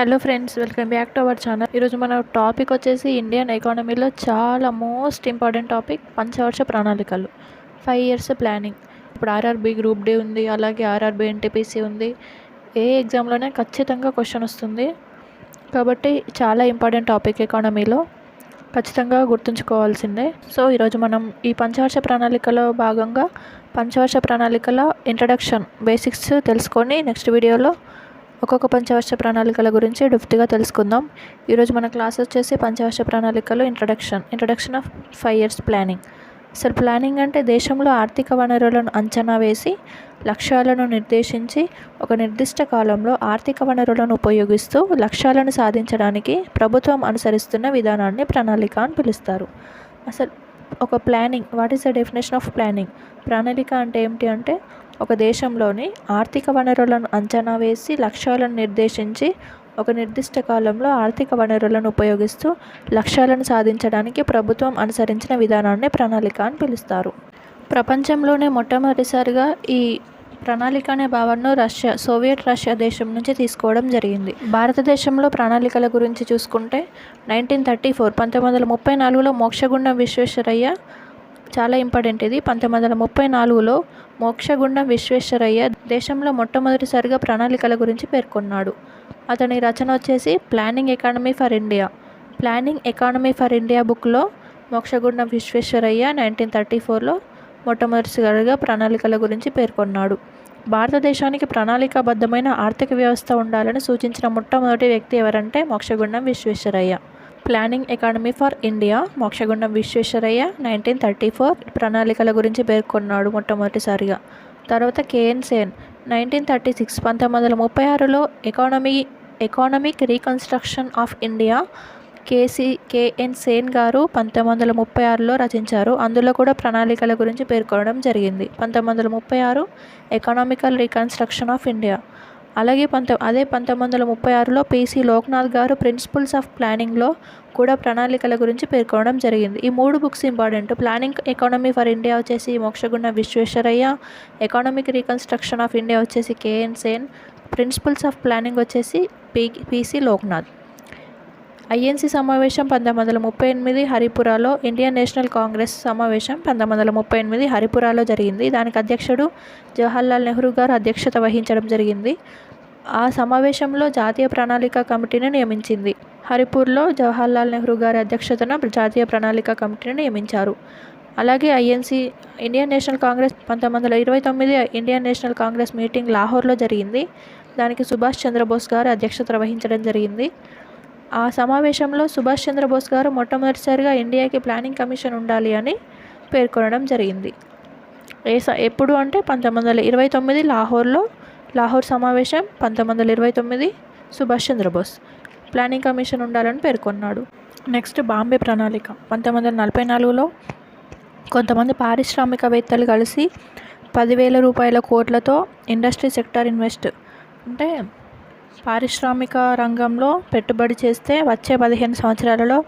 Hello friends welcome back to our channel ఈరోజు మన topic వచ్చేసి ఇండియన్ ఎకానమీలో చాలా మోస్ట్ ఇంపార్టెంట్ టాపిక్ పంచవర్ష ప్రణాళికలు. ఫైవ్ ఇయర్స్ ప్లానింగ్ ఇప్పుడు ఆర్ఆర్బీ గ్రూప్ డి ఉంది అలాగే ఆర్ఆర్బీ ఎన్టీపీసీ ఉంది. ఏ ఎగ్జామ్లోనే ఖచ్చితంగా క్వశ్చన్ వస్తుంది. కాబట్టి చాలా ఇంపార్టెంట్ టాపిక్ ఎకానమీలో ఖచ్చితంగా గుర్తుంచుకోవాల్సిందే. సో ఈరోజు మనం ఈ పంచవర్ష ప్రణాళికలో భాగంగా పంచవర్ష ప్రణాళికల ఇంట్రడక్షన్ బేసిక్స్ తెలుసుకొని నెక్స్ట్ వీడియోలో ఒక్కొక్క పంచవర్ష ప్రణాళికల గురించి డెప్త్గా తెలుసుకుందాం. ఈరోజు మన క్లాస్ వచ్చేసి పంచవర్ష ప్రణాళికలు introduction introduction of five years planning అసలు ప్లానింగ్ అంటే దేశంలో ఆర్థిక వనరులను అంచనా వేసి లక్ష్యాలను నిర్దేశించి ఒక నిర్దిష్ట కాలంలో ఆర్థిక వనరులను ఉపయోగిస్తూ లక్ష్యాలను సాధించడానికి ప్రభుత్వం అనుసరిస్తున్న విధానాన్ని ప్రణాళిక అని పిలుస్తారు. అసలు ఒక planning what is the definition of planning ప్రణాళిక అంటే ఏమిటి అంటే ఒక దేశంలోని ఆర్థిక వనరులను అంచనా వేసి లక్ష్యాలను నిర్దేశించి ఒక నిర్దిష్ట కాలంలో ఆర్థిక వనరులను ఉపయోగిస్తూ లక్ష్యాలను సాధించడానికి ప్రభుత్వం అనుసరించిన విధానాన్ని ప్రణాళిక అని పిలుస్తారు. ప్రపంచంలోనే మొట్టమొదటిసారిగా ఈ ప్రణాళిక అనే భావనను రష్యా సోవియట్ రష్యా దేశం నుంచి తీసుకోవడం జరిగింది. భారతదేశంలో ప్రణాళికల గురించి చూసుకుంటే నైన్టీన్ థర్టీ ఫోర్ పంతొమ్మిది వందల ముప్పై నాలుగులో మోక్షగుండం విశ్వేశ్వరయ్య చాలా ఇంపార్టెంట్ ఇది. పంతొమ్మిది వందల ముప్పై నాలుగులో మోక్షగుండం విశ్వేశ్వరయ్య దేశంలో మొట్టమొదటిసారిగా ప్రణాళికల గురించి పేర్కొన్నాడు. అతని రచన వచ్చేసి planning economy for India. Planning economy for India బుక్లో మోక్షగుండం విశ్వేశ్వరయ్య నైన్టీన్ థర్టీ ఫోర్లో మొట్టమొదటిసారిగా ప్రణాళికల గురించి పేర్కొన్నాడు. భారతదేశానికి ప్రణాళికాబద్ధమైన ఆర్థిక వ్యవస్థ ఉండాలని సూచించిన మొట్టమొదటి వ్యక్తి ఎవరంటే Mokshagundam Visvesvaraya. Planning economy for India Mokshagundam Visvesvaraya nineteen thirty four ప్రణాళికల గురించి పేర్కొన్నాడు మొట్టమొదటిసారిగా. తర్వాత KN Sen nineteen thirty six పంతొమ్మిది వందల ముప్పై ఆరులో economy economic reconstruction of India KC KN Sen గారు పంతొమ్మిది వందల ముప్పై ఆరులో రచించారు. అందులో కూడా ప్రణాళికల గురించి పేర్కొనడం జరిగింది. పంతొమ్మిది వందల ముప్పై ఆరు ఎకనామికల్ రీకన్స్ట్రక్షన్ ఆఫ్ ఇండియా అలాగే పంత అదే పంతొమ్మిది వందల ముప్పై ఆరులో పీసీ లోక్నాథ్ గారు ప్రిన్సిపల్స్ ఆఫ్ ప్లానింగ్లో కూడా ప్రణాళికల గురించి పేర్కొనడం జరిగింది. ఈ మూడు books important. Planning economy for India వచ్చేసి Mokshagunda Visvesvaraya economic reconstruction of India వచ్చేసి KN Sen principles of planning వచ్చేసి పీ పీసీ లోక్నాథ్. ఐఎన్సీ సమావేశం పంతొమ్మిది వందల ముప్పై ఎనిమిది హరిపురాలో ఇండియన్ నేషనల్ కాంగ్రెస్ సమావేశం పంతొమ్మిది వందల ముప్పై ఎనిమిది హరిపురాలో జరిగింది. దానికి అధ్యక్షుడు జవహర్లాల్ నెహ్రూ గారు అధ్యక్షత వహించడం జరిగింది. ఆ సమావేశంలో జాతీయ ప్రణాళిక కమిటీని నియమించింది. హరిపూర్లో జవహర్లాల్ నెహ్రూ గారి అధ్యక్షతన జాతీయ ప్రణాళిక కమిటీని నియమించారు. అలాగే ఐఎన్సీ ఇండియన్ నేషనల్ కాంగ్రెస్ పంతొమ్మిది వందల ఇరవై తొమ్మిది ఇండియన్ నేషనల్ కాంగ్రెస్ మీటింగ్ లాహోర్లో జరిగింది. దానికి సుభాష్ చంద్రబోస్ గారు అధ్యక్షత వహించడం జరిగింది. ఆ సమావేశంలో సుభాష్ చంద్రబోస్ గారు మొట్టమొదటిసారిగా ఇండియాకి ప్లానింగ్ కమిషన్ ఉండాలి అని పేర్కొనడం జరిగింది. ఏ స ఎప్పుడు అంటే పంతొమ్మిది వందల ఇరవై తొమ్మిది లాహోర్లో లాహోర్ సమావేశం పంతొమ్మిది వందల ఇరవై తొమ్మిది సుభాష్ చంద్రబోస్ ప్లానింగ్ కమిషన్ ఉండాలని పేర్కొన్నాడు. నెక్స్ట్ బాంబే ప్రణాళిక. పంతొమ్మిది వందల నలభై నాలుగులో కొంతమంది పారిశ్రామికవేత్తలు కలిసి పదివేల రూపాయల కోట్లతో ఇండస్ట్రీ సెక్టార్ ఇన్వెస్ట్ అంటే పారిశ్రామిక రంగంలో పెట్టుబడి చేస్తే వచ్చే పదిహేను సంవత్సరాలలో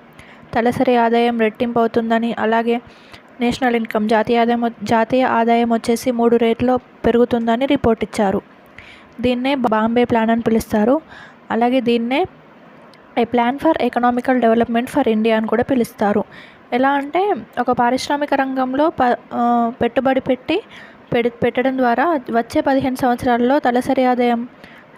తలసరి ఆదాయం రెట్టింపు అవుతుందని అలాగే నేషనల్ ఇన్కమ్ జాతీయ ఆదాయం జాతీయ ఆదాయం వచ్చేసి మూడు రేట్లో పెరుగుతుందని రిపోర్ట్ ఇచ్చారు. దీన్నే బాంబే ప్లాన్ అని పిలుస్తారు. అలాగే దీన్నే a plan for economical development for India అని కూడా పిలుస్తారు. ఎలా అంటే ఒక పారిశ్రామిక రంగంలో ప పెట్టుబడి పెట్టి పెట్టడం ద్వారా వచ్చే పదిహేను సంవత్సరాల్లో తలసరి ఆదాయం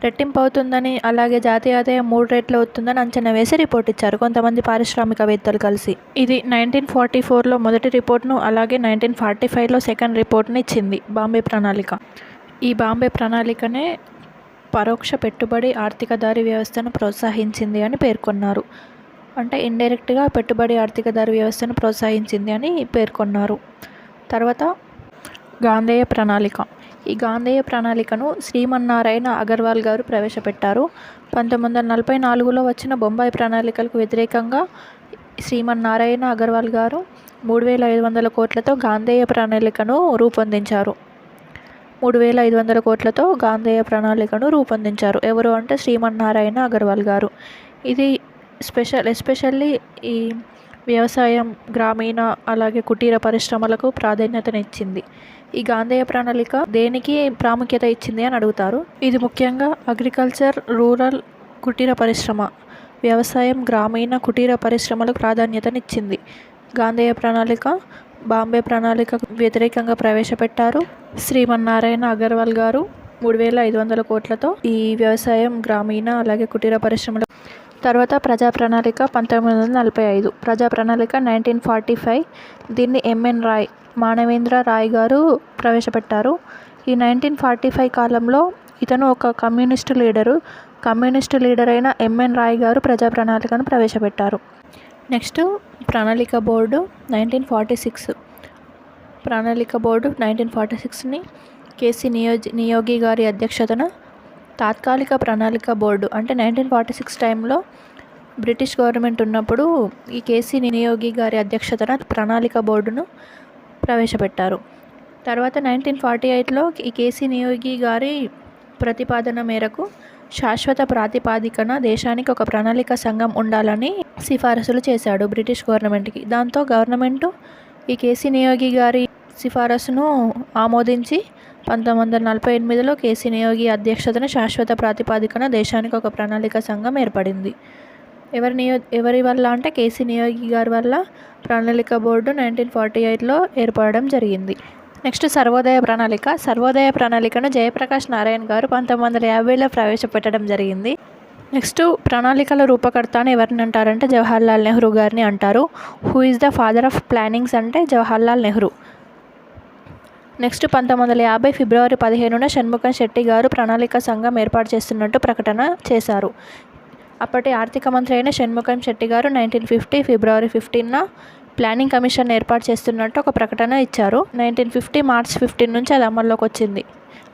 రెట్టింపు అవుతుందని అలాగే జాతీయ ఆదాయం మూడు రెట్లు అవుతుందని అంచనా వేసి రిపోర్ట్ ఇచ్చారు. కొంతమంది పారిశ్రామికవేత్తలు కలిసి. ఇది నైన్టీన్ ఫార్టీ ఫోర్లో మొదటి రిపోర్ట్ను అలాగే నైన్టీన్ ఫార్టీ ఫైవ్లో సెకండ్ రిపోర్ట్ని ఇచ్చింది బాంబే ప్రణాళిక. ఈ బాంబే ప్రణాళికనే పరోక్ష పెట్టుబడి ఆర్థిక దారి వ్యవస్థను ప్రోత్సహించింది అని పేర్కొన్నారు. అంటే ఇండైరెక్ట్గా పెట్టుబడి ఆర్థిక దారి వ్యవస్థను ప్రోత్సహించింది అని పేర్కొన్నారు. తర్వాత గాంధేయ ప్రణాళిక. ఈ గాంధేయ ప్రణాళికను శ్రీమన్నారాయణ అగర్వాల్ గారు ప్రవేశపెట్టారు. పంతొమ్మిది వందల నలభై నాలుగులో వచ్చిన బొంబాయి ప్రణాళికలకు వ్యతిరేకంగా శ్రీమన్నారాయణ అగర్వాల్ గారు మూడు వేల ఐదు వందల కోట్లతో గాంధేయ ప్రణాళికను రూపొందించారు. మూడు వేల ఐదు వందల కోట్లతో గాంధేయ ప్రణాళికను రూపొందించారు. ఎవరు అంటే శ్రీమన్నారాయణ అగర్వాల్ గారు. ఇది స్పెషల్ ఎస్పెషల్లీ ఈ వ్యవసాయం గ్రామీణ అలాగే కుటీర పరిశ్రమలకు ప్రాధాన్యతనిచ్చింది. ఈ గాంధేయ ప్రణాళిక దేనికి ప్రాముఖ్యత ఇచ్చింది అని అడుగుతారు? ఇది ముఖ్యంగా అగ్రికల్చర్ రూరల్ కుటీర పరిశ్రమ వ్యవసాయం గ్రామీణ కుటీర పరిశ్రమలకు ప్రాధాన్యతనిచ్చింది. గాంధేయ ప్రణాళిక బాంబే ప్రణాళికకు వ్యతిరేకంగా ప్రవేశపెట్టారు శ్రీమన్నారాయణ అగర్వాల్ గారు. మూడు వేల ఐదు వందల కోట్లతో ఈ వ్యవసాయం గ్రామీణ అలాగే కుటీర పరిశ్రమల తర్వాత ప్రజా ప్రణాళిక పంతొమ్మిది వందల నలభై ఐదు ప్రజా ప్రణాళిక నైన్టీన్ ఫార్టీ ఫైవ్. దీన్ని ఎంఎన్ రాయ్ మానవేంద్ర రాయ్ గారు ప్రవేశపెట్టారు. ఈ నైన్టీన్ ఫార్టీ ఫైవ్ కాలంలో ఇతను ఒక కమ్యూనిస్టు లీడరు. కమ్యూనిస్టు లీడర్ అయిన ఎంఎన్ రాయ్ గారు ప్రజా ప్రణాళికను ప్రవేశపెట్టారు. నెక్స్ట్ ప్రణాళిక బోర్డు నైన్టీన్ ఫార్టీ సిక్స్. ప్రణాళిక బోర్డు నైన్టీన్ ఫార్టీ సిక్స్ని కేసీ నియోజి నియోగి గారి అధ్యక్షతన తాత్కాలిక ప్రణాళిక బోర్డు. అంటే నైన్టీన్ ఫార్టీ సిక్స్ టైంలో బ్రిటిష్ గవర్నమెంట్ ఉన్నప్పుడు ఈ కేసీ నియోగి గారి అధ్యక్షతన ప్రణాళిక బోర్డును ప్రవేశపెట్టారు. తర్వాత నైన్టీన్ ఫార్టీ ఎయిట్లో ఈ కేసీ నియోగి గారి ప్రతిపాదన మేరకు శాశ్వత ప్రాతిపాదికన దేశానికి ఒక ప్రణాళిక సంఘం ఉండాలని సిఫారసులు చేశాడు బ్రిటిష్ గవర్నమెంట్కి. దాంతో గవర్నమెంటు ఈ కేసీ నియోగి గారి సిఫారసును ఆమోదించి పంతొమ్మిది వందల నలభై ఎనిమిదిలో కేసీ నియోగి అధ్యక్షతన శాశ్వత ప్రాతిపాదికన దేశానికి ఒక ప్రణాళిక సంఘం ఏర్పడింది. ఎవరి నియో ఎవరి వల్ల అంటే కేసీ నియోగి గారి వల్ల ప్రణాళిక బోర్డు నైన్టీన్ ఫార్టీ ఎయిట్లో ఏర్పడడం జరిగింది. నెక్స్ట్ సర్వోదయ ప్రణాళిక. సర్వోదయ ప్రణాళికను జయప్రకాష్ నారాయణ్ గారు పంతొమ్మిది వందల యాభైలో ప్రవేశపెట్టడం జరిగింది. నెక్స్ట్ ప్రణాళికల రూపకర్త అని ఎవరిని అంటారంటే జవహర్లాల్ నెహ్రూ గారిని అంటారు. Who is the father of plannings అంటే జవహర్లాల్ నెహ్రూ. నెక్స్ట్ పంతొమ్మిది వందల యాభై ఫిబ్రవరి పదిహేనున షణ్ముఖం శెట్టి గారు ప్రణాళిక సంఘం ఏర్పాటు చేస్తున్నట్టు ప్రకటన చేశారు. అప్పటి ఆర్థిక మంత్రి అయిన Shanmukham Shetty garu nineteen fifty February ఫిఫ్టీన్న planning commission ఏర్పాటు చేస్తున్నట్టు ఒక ప్రకటన ఇచ్చారు. నైన్టీన్ ఫిఫ్టీ మార్చ్ ఫిఫ్టీన్ నుంచి అది అమల్లోకి వచ్చింది.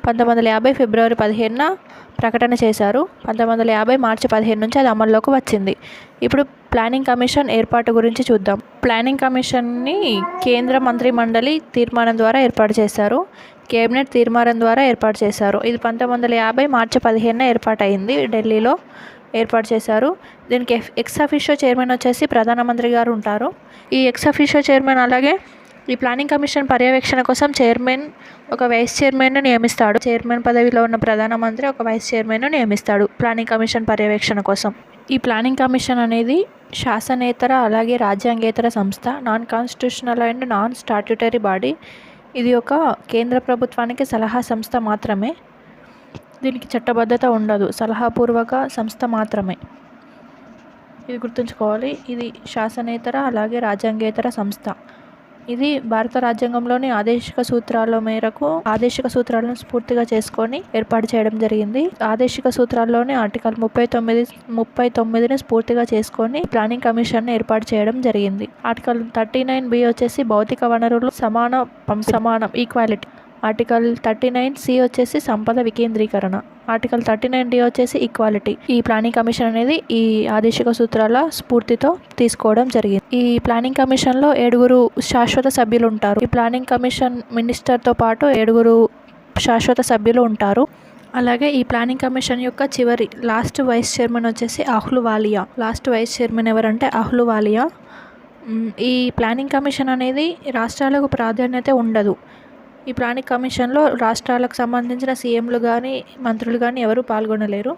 పంతొమ్మిది వందల యాభై ఫిబ్రవరి పదిహేనున ప్రకటన చేశారు. పంతొమ్మిది వందల యాభై మార్చి పదిహేను నుంచి అది అమల్లోకి వచ్చింది. ఇప్పుడు ప్లానింగ్ కమిషన్ ఏర్పాటు గురించి చూద్దాం. ప్లానింగ్ కమిషన్ని కేంద్ర మంత్రి మండలి తీర్మానం ద్వారా ఏర్పాటు చేశారు. కేబినెట్ తీర్మానం ద్వారా ఏర్పాటు చేశారు. ఇది పంతొమ్మిది వందల యాభై మార్చి పదిహేనున ఏర్పాటైంది. ఢిల్లీలో ఏర్పాటు చేశారు. దీనికి ఎక్స్ అఫీషియో చైర్మన్ వచ్చేసి ప్రధానమంత్రి గారు ఉంటారు. ఈ ఎక్స్ అఫీషియో చైర్మన్ అలాగే ఈ ప్లానింగ్ కమిషన్ పర్యవేక్షణ కోసం చైర్మన్ ఒక వైస్ చైర్మన్ను నియమిస్తాడు. చైర్మన్ పదవిలో ఉన్న ప్రధానమంత్రి ఒక వైస్ చైర్మన్ను నియమిస్తాడు ప్లానింగ్ కమిషన్ పర్యవేక్షణ కోసం. ఈ ప్లానింగ్ కమిషన్ అనేది శాసనేతర అలాగే రాజ్యాంగేతర సంస్థ non constitutional and non statutory body ఇది ఒక కేంద్ర ప్రభుత్వానికి సలహా సంస్థ మాత్రమే. దీనికి చట్టబద్ధత ఉండదు. సలహాపూర్వక సంస్థ మాత్రమే. ఇది గుర్తుంచుకోవాలి. ఇది శాసనేతర అలాగే రాజ్యాంగేతర సంస్థ. ఇది భారత రాజ్యాంగంలోని ఆదేశిక సూత్రాల మేరకు ఆదేశిక సూత్రాలను స్ఫూర్తిగా చేసుకొని ఏర్పాటు చేయడం జరిగింది. ఆదేశిక సూత్రాల్లోని ఆర్టికల్ ముప్పై తొమ్మిది ముప్పై తొమ్మిదిని స్ఫూర్తిగా చేసుకొని ప్లానింగ్ కమిషన్ ఏర్పాటు చేయడం జరిగింది. ఆర్టికల్ థర్టీ నైన్ బి వచ్చేసి భౌతిక వనరులు సమాన పం- సమానం equality article thirty nine C వచ్చేసి సంపద వికేంద్రీకరణ. ఆర్టికల్ థర్టీ నైన్ డి వచ్చేసి ఈక్వాలిటీ ఈ ప్లానింగ్ కమిషన్ అనేది ఈ ఆదేశిక సూత్రాల స్ఫూర్తితో తీసుకోవడం జరిగింది. ఈ ప్లానింగ్ కమిషన్లో ఏడుగురు శాశ్వత సభ్యులు ఉంటారు. ఈ ప్లానింగ్ కమిషన్ మినిస్టర్తో పాటు ఏడుగురు శాశ్వత సభ్యులు ఉంటారు. అలాగే ఈ ప్లానింగ్ కమిషన్ యొక్క చివరి లాస్ట్ వైస్ చైర్మన్ వచ్చేసి అహ్లువాలియా. లాస్ట్ వైస్ చైర్మన్ ఎవరంటే అహ్లువాలియా. ఈ ప్లానింగ్ కమిషన్ అనేది రాష్ట్రాలకు ప్రాధాన్యత ఉండదు. ఈ ప్లానింగ్ కమిషన్లో రాష్ట్రాలకు సంబంధించిన సీఎంలు కానీ మంత్రులు కానీ ఎవరూ పాల్గొనలేరు.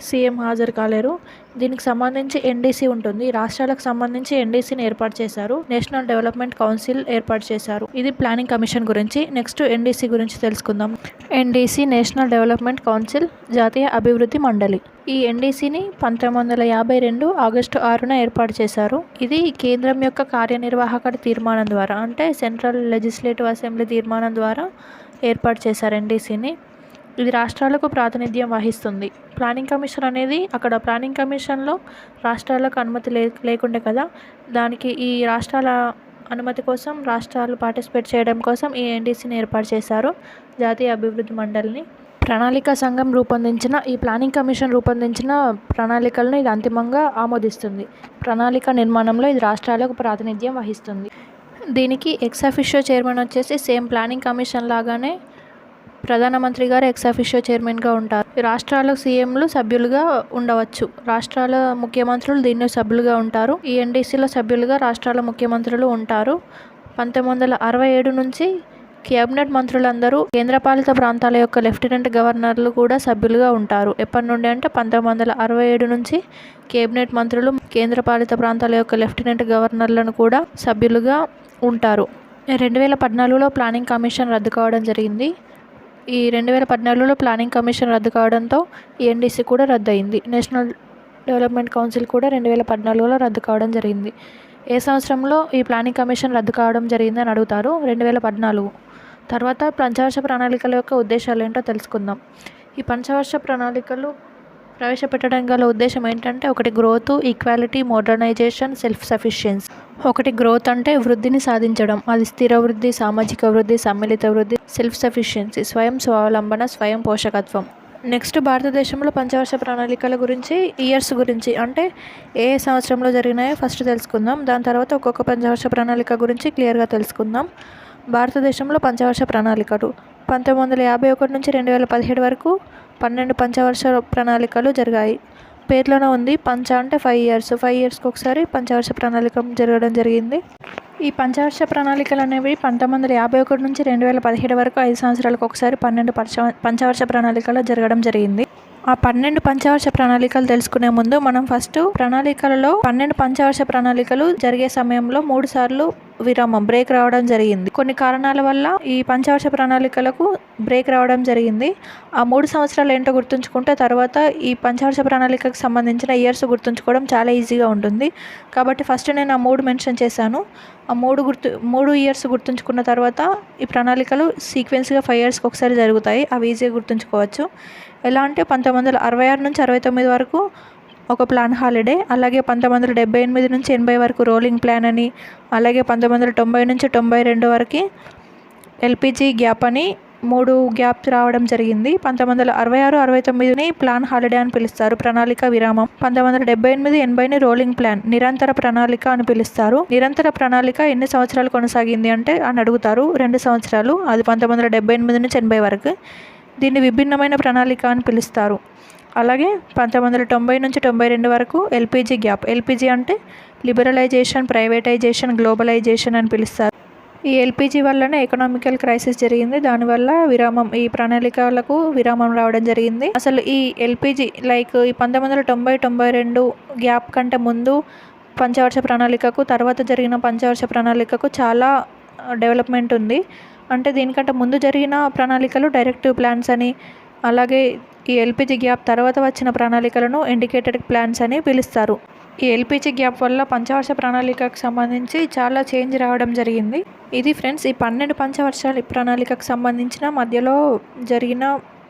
సీఎం హాజరు కాలేరు. దీనికి సంబంధించి ఎన్డీసీ ఉంటుంది. రాష్ట్రాలకు సంబంధించి ఎన్డీసీని ఏర్పాటు చేశారు. నేషనల్ డెవలప్మెంట్ కౌన్సిల్ ఏర్పాటు చేశారు. ఇది ప్లానింగ్ కమిషన్ గురించి. నెక్స్ట్ ఎన్డీసీ గురించి తెలుసుకుందాం. ఎన్డీసీ నేషనల్ డెవలప్మెంట్ కౌన్సిల్ జాతీయ అభివృద్ధి మండలి. ఈ ఎన్డీసీని పంతొమ్మిది వందల యాభై రెండు ఆగస్టు ఆరున ఏర్పాటు చేశారు. ఇది కేంద్రం యొక్క కార్యనిర్వాహక తీర్మానం ద్వారా అంటే సెంట్రల్ లెజిస్లేటివ్ అసెంబ్లీ తీర్మానం ద్వారా ఏర్పాటు చేశారు ఎన్డీసీని. ఇది రాష్ట్రాలకు ప్రాతినిధ్యం వహిస్తుంది. ప్లానింగ్ కమిషన్ అనేది అక్కడ ప్లానింగ్ కమిషన్లో రాష్ట్రాలకు అనుమతి లే లేకుండే కదా దానికి ఈ రాష్ట్రాల అనుమతి కోసం రాష్ట్రాలు పార్టిసిపేట్ చేయడం కోసం ఈ ఎన్డీసీని ఏర్పాటు చేశారు జాతీయ అభివృద్ధి మండలిని. ప్రణాళిక సంఘం రూపొందించిన ఈ ప్లానింగ్ కమిషన్ రూపొందించిన ప్రణాళికలను ఇది అంతిమంగా ఆమోదిస్తుంది. ప్రణాళిక నిర్మాణంలో ఇది రాష్ట్రాలకు ప్రాతినిధ్యం వహిస్తుంది. దీనికి ఎక్స్ అఫిషియో చైర్మన్ వచ్చేసి సేమ్ ప్లానింగ్ కమిషన్ లాగానే ప్రధానమంత్రి గారు ఎక్స్ అఫిషియో చైర్మన్గా ఉంటారు. రాష్ట్రాల సీఎంలు సభ్యులుగా ఉండవచ్చు. రాష్ట్రాల ముఖ్యమంత్రులు దీనిలో సభ్యులుగా ఉంటారు. ఈ ఎన్డీసీలో సభ్యులుగా రాష్ట్రాల ముఖ్యమంత్రులు ఉంటారు. పంతొమ్మిది వందల అరవై ఏడు నుంచి కేబినెట్ మంత్రులందరూ కేంద్రపాలిత ప్రాంతాల యొక్క లెఫ్టినెంట్ గవర్నర్లు కూడా సభ్యులుగా ఉంటారు. ఎప్పటి నుండి అంటే పంతొమ్మిది వందల అరవై ఏడు నుంచి కేబినెట్ మంత్రులు కేంద్రపాలిత ప్రాంతాల యొక్క లెఫ్టినెంట్ గవర్నర్లను కూడా సభ్యులుగా ఉంటారు. రెండు వేల పద్నాలుగులో ప్లానింగ్ కమిషన్ రద్దు కావడం జరిగింది. ఈ రెండు వేల పద్నాలుగులో ప్లానింగ్ కమిషన్ రద్దు కావడంతో ఎన్డీసీ కూడా రద్దు అయింది నేషనల్ డెవలప్మెంట్ కౌన్సిల్ కూడా రెండు వేల పద్నాలుగులో రద్దు కావడం జరిగింది. ఏ సంవత్సరంలో ఈ ప్లానింగ్ కమిషన్ రద్దు కావడం జరిగింది అని అడుగుతారు? రెండు వేల పద్నాలుగు. తర్వాత పంచవర్ష ప్రణాళికల యొక్క ఉద్దేశాలు ఏంటో తెలుసుకుందాం. ఈ పంచవర్ష ప్రణాళికలు ప్రవేశపెట్టడం గల ఉద్దేశం ఏంటంటే ఒకటి growth equality modernisation self sufficiency ఒకటి గ్రోత్ అంటే వృద్ధిని సాధించడం. అది స్థిర వృద్ధి సామాజిక వృద్ధి సమ్మిళిత వృద్ధి సెల్ఫ్ సఫిషియన్సీ స్వయం స్వావలంబన స్వయం పోషకత్వం. నెక్స్ట్ భారతదేశంలో పంచవర్ష ప్రణాళికల గురించి ఇయర్స్ గురించి. అంటే ఏ సంవత్సరంలో జరిగినాయో ఫస్ట్ తెలుసుకుందాం. దాని తర్వాత ఒక్కొక్క పంచవర్ష ప్రణాళిక గురించి క్లియర్గా తెలుసుకుందాం. భారతదేశంలో పంచవర్ష ప్రణాళికలు. పంతొమ్మిది వందల యాభై ఒకటి నుంచి రెండు వేల పదిహేడు వరకు పన్నెండు పంచవర్ష ప్రణాళికలు జరిగాయి. పేర్లోనే ఉంది పంచ అంటే ఫైవ్ ఇయర్స్ ఫైవ్ ఇయర్స్కి ఒకసారి పంచవర్ష ప్రణాళిక జరగడం జరిగింది. ఈ పంచవర్ష ప్రణాళికలు అనేవి పంతొమ్మిది వందల యాభై ఒకటి నుంచి రెండు వేల పదిహేడు వరకు ఐదు సంవత్సరాలకు ఒకసారి పన్నెండు పంచ పంచవర్ష ప్రణాళికలు జరగడం జరిగింది. ఆ పన్నెండు పంచవర్ష ప్రణాళికలు తెలుసుకునే ముందు మనం ఫస్ట్ ప్రణాళికలలో పన్నెండు పంచవర్ష ప్రణాళికలు జరిగే సమయంలో మూడు సార్లు విరామం బ్రేక్ రావడం జరిగింది. కొన్ని కారణాల వల్ల ఈ పంచవర్ష ప్రణాళికలకు బ్రేక్ రావడం జరిగింది. ఆ మూడు సంవత్సరాలు ఏంటో గుర్తుంచుకుంటే తర్వాత ఈ పంచవర్ష ప్రణాళికకు సంబంధించిన ఇయర్స్ గుర్తుంచుకోవడం చాలా ఈజీగా ఉంటుంది. కాబట్టి ఫస్ట్ నేను ఆ మూడు మెన్షన్ చేశాను. ఆ మూడు గుర్తు మూడు ఇయర్స్ గుర్తుంచుకున్న తర్వాత ఈ ప్రణాళికలు సీక్వెన్స్గా ఫైవ్ ఇయర్స్కి ఒకసారి జరుగుతాయి. అవి ఈజీగా గుర్తుంచుకోవచ్చు. ఎలా అంటే పంతొమ్మిది వందల అరవై ఆరు నుంచి అరవై తొమ్మిది వరకు ఒక ప్లాన్ హాలిడే అలాగే పంతొమ్మిది వందల డెబ్బై ఎనిమిది నుంచి ఎనభై వరకు రోలింగ్ ప్లాన్ అని అలాగే పంతొమ్మిది వందల తొంభై నుంచి తొంభై రెండు వరకు ఎల్పిజి గ్యాప్ అని మూడు గ్యాప్ రావడం జరిగింది. పంతొమ్మిది వందల అరవై ఆరు అరవై తొమ్మిదిని ప్లాన్ హాలిడే అని పిలుస్తారు. ప్రణాళిక విరామం. పంతొమ్మిది వందల డెబ్బై ఎనిమిది ఎనభైని రోలింగ్ ప్లాన్ నిరంతర ప్రణాళిక అని పిలుస్తారు. నిరంతర ప్రణాళిక ఎన్ని సంవత్సరాలు కొనసాగింది అంటే అని అడుగుతారు. రెండు సంవత్సరాలు. అది పంతొమ్మిది వందల డెబ్బై ఎనిమిది నుంచి ఎనభై వరకు. దీన్ని విభిన్నమైన ప్రణాళిక అని పిలుస్తారు. అలాగే పంతొమ్మిది వందల తొంభై నుంచి తొంభై రెండు వరకు ఎల్పిజి గ్యాప్. ఎల్పిజి అంటే లిబరలైజేషన్ ప్రైవేటైజేషన్ గ్లోబలైజేషన్ అని పిలుస్తారు. ఈ ఎల్పిజి వల్లనే ఎకనామికల్ క్రైసిస్ జరిగింది. దానివల్ల విరామం ఈ ప్రణాళికలకు విరామం రావడం జరిగింది. అసలు ఈ ఎల్పిజి లైక్ ఈ పంతొమ్మిది వందల తొంభై తొంభై రెండు గ్యాప్ కంటే ముందు పంచవర్ష ప్రణాళికకు తర్వాత జరిగిన పంచవర్ష ప్రణాళికకు చాలా డెవలప్మెంట్ ఉంది. అంటే దీనికంటే ముందు జరిగిన ప్రణాళికలు డైరెక్టివ్ ప్లాన్స్ అని అలాగే ఈ ఎల్పిజి గ్యాప్ తర్వాత వచ్చిన ప్రణాళికలను ఇండికేటెడ్ ప్లాన్స్ అని పిలుస్తారు. ఈ ఎల్పిజి గ్యాప్ వల్ల పంచవర్ష ప్రణాళికకు సంబంధించి చాలా చేంజ్ రావడం జరిగింది. ఇది ఫ్రెండ్స్ ఈ పన్నెండు పంచవర్షాల ప్రణాళికకు సంబంధించిన మధ్యలో జరిగిన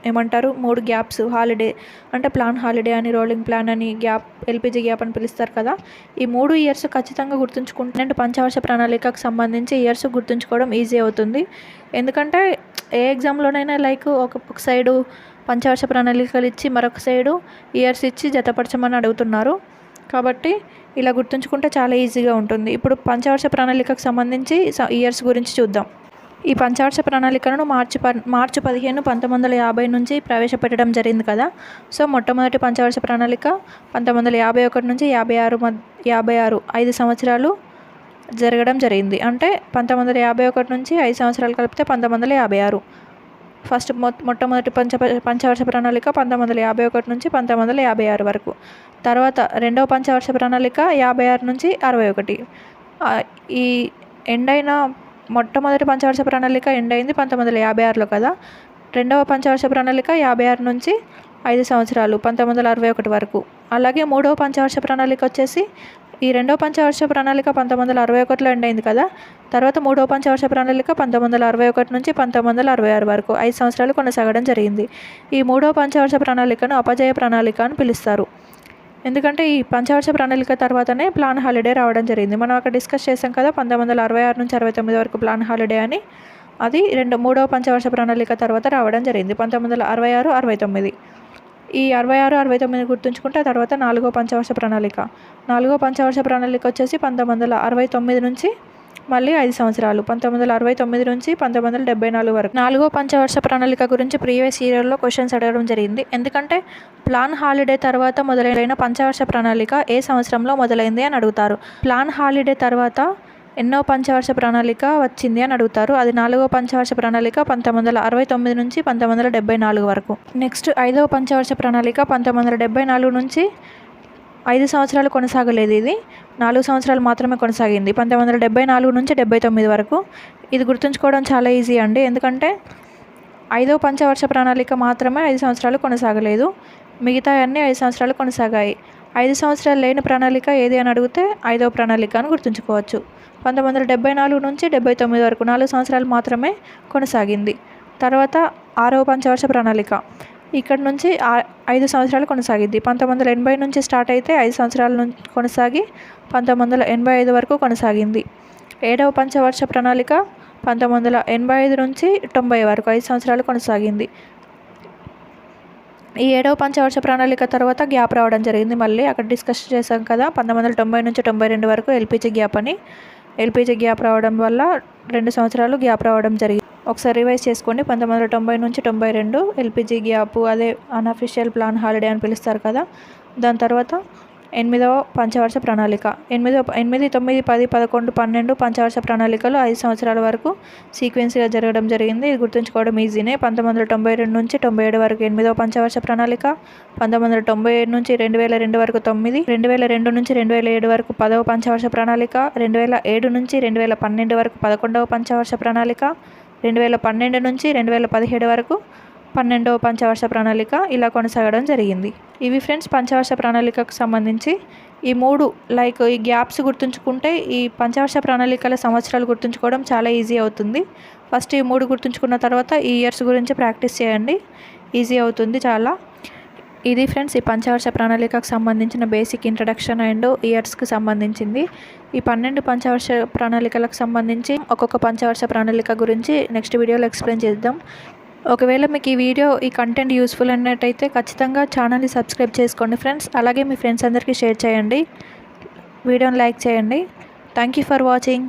ఏమంటారు మూడు గ్యాప్స్ హాలిడే అంటే ప్లాన్ హాలిడే అని రోలింగ్ ప్లాన్ అని గ్యాప్ ఎల్పిజి గ్యాప్ అని పిలుస్తారు కదా. ఈ మూడు ఇయర్స్ ఖచ్చితంగా గుర్తుంచుకుంటున్నట్టు పంచవర్ష ప్రణాళికకు సంబంధించి ఇయర్స్ గుర్తుంచుకోవడం ఈజీ అవుతుంది. ఎందుకంటే ఏ ఎగ్జామ్లోనైనా లైక్ ఒక సైడు పంచవర్ష ప్రణాళికలు ఇచ్చి మరొక సైడు ఇయర్స్ ఇచ్చి జతపరచమని అడుగుతున్నారు. కాబట్టి ఇలా గుర్తుంచుకుంటే చాలా ఈజీగా ఉంటుంది. ఇప్పుడు పంచవర్ష ప్రణాళికకు సంబంధించి ఇయర్స్ గురించి చూద్దాం. ఈ పంచవర్ష ప్రణాళికను మార్చి ప మార్చి పదిహేను పంతొమ్మిది వందల యాభై నుంచి ప్రవేశపెట్టడం జరిగింది కదా. సో మొట్టమొదటి పంచవర్ష ప్రణాళిక పంతొమ్మిది వందల యాభై ఒకటి నుంచి యాభై ఆరు మధ్య యాభై ఆరు ఐదు సంవత్సరాలు జరగడం జరిగింది. అంటే పంతొమ్మిది వందల యాభై ఒకటి నుంచి ఐదు సంవత్సరాలు కలిపితే పంతొమ్మిది వందల యాభై ఆరు. ఫస్ట్ మొ మొట్టమొదటి పంచ పంచవర్ష ప్రణాళిక పంతొమ్మిది వందల యాభై ఒకటి నుంచి పంతొమ్మిది వందల యాభై ఆరు వరకు. తర్వాత రెండవ పంచవర్ష ప్రణాళిక యాభై ఆరు నుంచి అరవై ఒకటి ఈ ఎండ్ అయిన మొట్టమొదటి పంచవర్ష ప్రణాళిక ఎండ్ అయింది పంతొమ్మిది వందల యాభై ఆరులో కదా. రెండవ పంచవర్ష ప్రణాళిక యాభై ఆరు నుంచి ఐదు సంవత్సరాలు పంతొమ్మిది వందల అరవై ఒకటి వరకు. అలాగే మూడవ పంచవర్ష ప్రణాళిక వచ్చేసి ఈ రెండో పంచవర్ష ప్రణాళిక పంతొమ్మిది వందల అరవై ఒకటిలో ఎండ్ అయింది కదా? తర్వాత మూడో పంచవర్ష ప్రణాళిక పంతొమ్మిది వందల అరవై ఒకటి నుంచి పంతొమ్మిది వందల అరవై ఆరు వరకు ఐదు సంవత్సరాలు కొనసాగడం జరిగింది. ఈ మూడో పంచవర్ష ప్రణాళికను అపజయ ప్రణాళిక అని పిలుస్తారు. ఎందుకంటే ఈ పంచవర్ష ప్రణాళిక తర్వాతనే ప్లాన్ హాలిడే రావడం జరిగింది. మనం అక్కడ డిస్కస్ చేసాం కదా పంతొమ్మిది వందల అరవై ఆరు నుంచి అరవై తొమ్మిది వరకు ప్లాన్ హాలిడే అని. అది రెండు మూడవ పంచవర్ష ప్రణాళిక తర్వాత రావడం జరిగింది పంతొమ్మిది వందల అరవై ఆరు అరవై తొమ్మిది. ఈ అరవై ఆరు అరవై తొమ్మిది గుర్తుంచుకుంటే తర్వాత నాలుగో పంచవర్ష ప్రణాళిక. నాలుగో పంచవర్ష ప్రణాళిక వచ్చేసి పంతొమ్మిది వందల అరవై తొమ్మిది నుంచి మళ్ళీ ఐదు సంవత్సరాలు. పంతొమ్మిది వందల అరవై తొమ్మిది నుంచి పంతొమ్మిది వందల డెబ్బై నాలుగు వరకు. నాలుగో పంచవర్ష ప్రణాళిక గురించి ప్రీవియస్ ఇయర్లో క్వశ్చన్స్ అడగడం జరిగింది. ఎందుకంటే ప్లాన్ హాలిడే తర్వాత మొదలైన పంచవర్ష ప్రణాళిక ఏ సంవత్సరంలో మొదలైంది అని అడుగుతారు. ప్లాన్ హాలిడే తర్వాత ఎన్నో పంచవర్ష ప్రణాళిక వచ్చింది అని అడుగుతారు. అది నాలుగో పంచవర్ష ప్రణాళిక పంతొమ్మిది వందల అరవై తొమ్మిది నుంచి పంతొమ్మిది వందల డెబ్బై నాలుగు వరకు. నెక్స్ట్ ఐదవ పంచవర్ష ప్రణాళిక పంతొమ్మిది వందల డెబ్బై నాలుగు నుంచి ఐదు సంవత్సరాలు కొనసాగలేదు ఇది. నాలుగు సంవత్సరాలు మాత్రమే కొనసాగింది. పంతొమ్మిది వందల డెబ్బై నాలుగు నుంచి డెబ్బై తొమ్మిది వరకు. ఇది గుర్తుంచుకోవడం చాలా ఈజీ అండి. ఎందుకంటే ఐదవ పంచవర్ష ప్రణాళిక మాత్రమే ఐదు సంవత్సరాలు కొనసాగలేదు. మిగతా అన్నీ ఐదు సంవత్సరాలు కొనసాగాయి. ఐదు సంవత్సరాలు లేని ప్రణాళిక ఏది అని అడిగితే ఐదవ ప్రణాళిక అని గుర్తుంచుకోవచ్చు. పంతొమ్మిది వందల డెబ్బై నాలుగు నుంచి డెబ్బై తొమ్మిది వరకు నాలుగు సంవత్సరాలు మాత్రమే కొనసాగింది. తర్వాత ఆరవ పంచవర్ష ప్రణాళిక. ఇక్కడ నుంచి ఐదు సంవత్సరాలు కొనసాగింది. పంతొమ్మిది వందల ఎనభై నుంచి స్టార్ట్ అయితే ఐదు సంవత్సరాల నుంచి కొనసాగి పంతొమ్మిది వందల ఎనభై ఐదు వరకు కొనసాగింది. ఏడవ పంచవర్ష ప్రణాళిక పంతొమ్మిది వందల ఎనభై ఐదు నుంచి తొంభై వరకు ఐదు సంవత్సరాలు కొనసాగింది. ఈ ఏడవ పంచవర్ష ప్రణాళిక తర్వాత గ్యాప్ రావడం జరిగింది. మళ్ళీ అక్కడ డిస్కస్ చేశాం కదా పంతొమ్మిది వందల తొంభై నుంచి తొంభై రెండు వరకు ఎల్పిజి గ్యాప్ అని. ఎల్పిజి గ్యాప్ రావడం వల్ల రెండు సంవత్సరాలు గ్యాప్ రావడం జరిగింది ఒకసారి రివైజ్ చేసుకోండి. పంతొమ్మిది వందల తొంభై నుంచి తొంభై రెండు ఎల్పిజి గ్యాప్ అదే అన్అఫీషియల్ ప్లాన్ హాలిడే అని పిలుస్తారు కదా. దాని తర్వాత ఎనిమిదవ పంచవర్ష ప్రణాళిక. ఎనిమిదవ ఎనిమిది తొమ్మిది పది పదకొండు పన్నెండు పంచవర్ష ప్రణాళికలు ఐదు సంవత్సరాల వరకు సీక్వెన్స్గా జరగడం జరిగింది. ఇది గుర్తుంచుకోవడం ఈజీనే. పంతొమ్మిది వందల తొంభై రెండు నుంచి తొంభై ఏడు వరకు ఎనిమిదవ పంచవర్ష ప్రణాళిక. పంతొమ్మిది వందల తొంభై ఏడు నుంచి రెండు వేల రెండు వరకు తొమ్మిది. రెండు వేల రెండు నుంచి రెండు వేల ఏడు వరకు పదవ పంచవర్ష ప్రణాళిక. రెండు వేల ఏడు నుంచి రెండు వేల పన్నెండు వరకు పదకొండవ పంచవర్ష ప్రణాళిక. రెండు వేల పన్నెండు నుంచి రెండు వేల పదిహేడు వరకు పన్నెండవ పంచవర్ష ప్రణాళిక ఇలా కొనసాగడం జరిగింది. ఇవి ఫ్రెండ్స్ పంచవర్ష ప్రణాళికకు సంబంధించి ఈ మూడు లైక్ ఈ గ్యాప్స్ గుర్తుంచుకుంటే ఈ పంచవర్ష ప్రణాళికల సంవత్సరాలు గుర్తుంచుకోవడం చాలా ఈజీ అవుతుంది. ఫస్ట్ ఈ మూడు గుర్తుంచుకున్న తర్వాత ఈ ఇయర్స్ గురించి ప్రాక్టీస్ చేయండి. ఈజీ అవుతుంది చాలా. ఇది ఫ్రెండ్స్ ఈ పంచవర్ష ప్రణాళికకు సంబంధించిన బేసిక్ ఇంట్రడక్షన్ అండ్ ఇయర్స్కి సంబంధించింది. ఈ పన్నెండు పంచవర్ష ప్రణాళికలకు సంబంధించి ఒక్కొక్క పంచవర్ష ప్రణాళిక గురించి నెక్స్ట్ వీడియోలో ఎక్స్ప్లెయిన్ చేద్దాం. ఒకవేళ మీకు ఈ వీడియో ఈ కంటెంట్ యూస్ఫుల్ అన్నట్టయితే ఖచ్చితంగా ఛానల్ని సబ్స్క్రైబ్ చేసుకోండి ఫ్రెండ్స్ అలాగే మీ ఫ్రెండ్స్ అందరికీ షేర్ చేయండి. వీడియోని లైక్ చేయండి. Thank you for watching